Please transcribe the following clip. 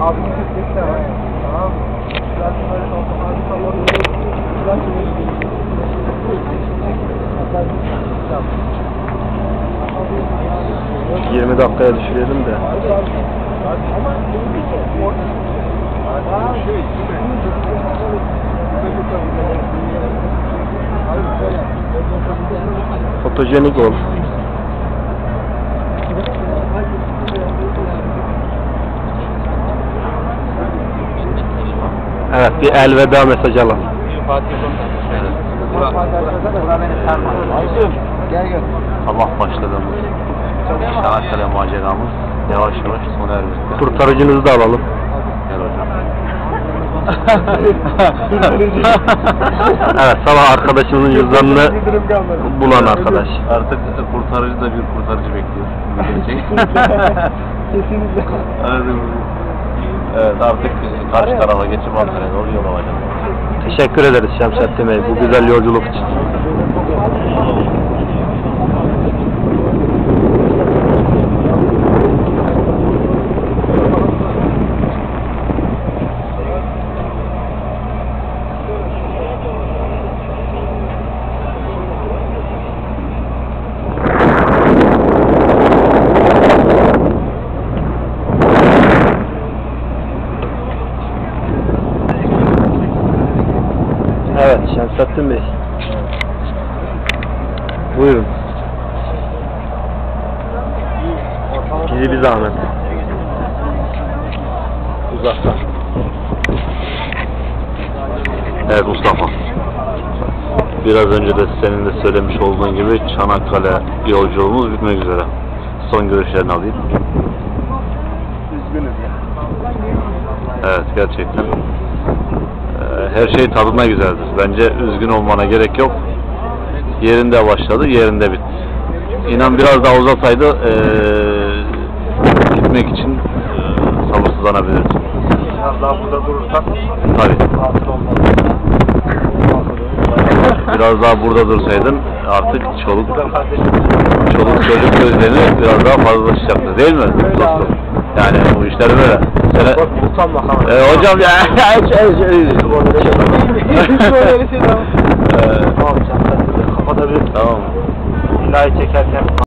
Abi. Tamam. 20 dakikaya düşürelim de. Ama Fotojenik ol. Evet bir elveda mesajı alalım. Gel gel. Sabah başladığımız Çanakkale maceramız yavaş yavaş sona ermekte. Kurtarıcınızı da alalım. Gel hocam. Evet sabah arkadaşımızın cüzdanını bulan arkadaş. Artık kurtarıcı da bir kurtarıcı bekliyor. Gelecek. Kesinlikle. Aradım. Evet artık karşı tarafa geçip Ankara'ya doğru yol alacağız. Teşekkür ederiz Şemsettin Bey bu güzel yolculuk için. Şemsettin Bey. Buyurun. Bizi bir zahmet. Uzaktan. Evet Mustafa. Biraz önce de senin de söylemiş olduğun gibi Çanakkale yolculuğumuz bitmek üzere. Son görüşlerini alayım. Üzgünüz ya. Evet gerçekten. Her şey tadına güzeldir. Bence üzgün olmana gerek yok. Yerinde başladı, yerinde bitti. İnan biraz daha uzasaydı eee, gitmek için eee, sabırsızlanabilirdim. Biraz daha burada durursak Tabii. Biraz daha burada dursaydın artık çoluk çoluk çocuk gözlerini biraz daha fazlalaşacaktı değil mi dostum? Yani bu işler böyle. Sene... Bak utan bakalım. Ee, hocam ya Hiç böyle bir şey daha. Ee, Tamam sen kapatabilirsin. tamam. İlahi çekerken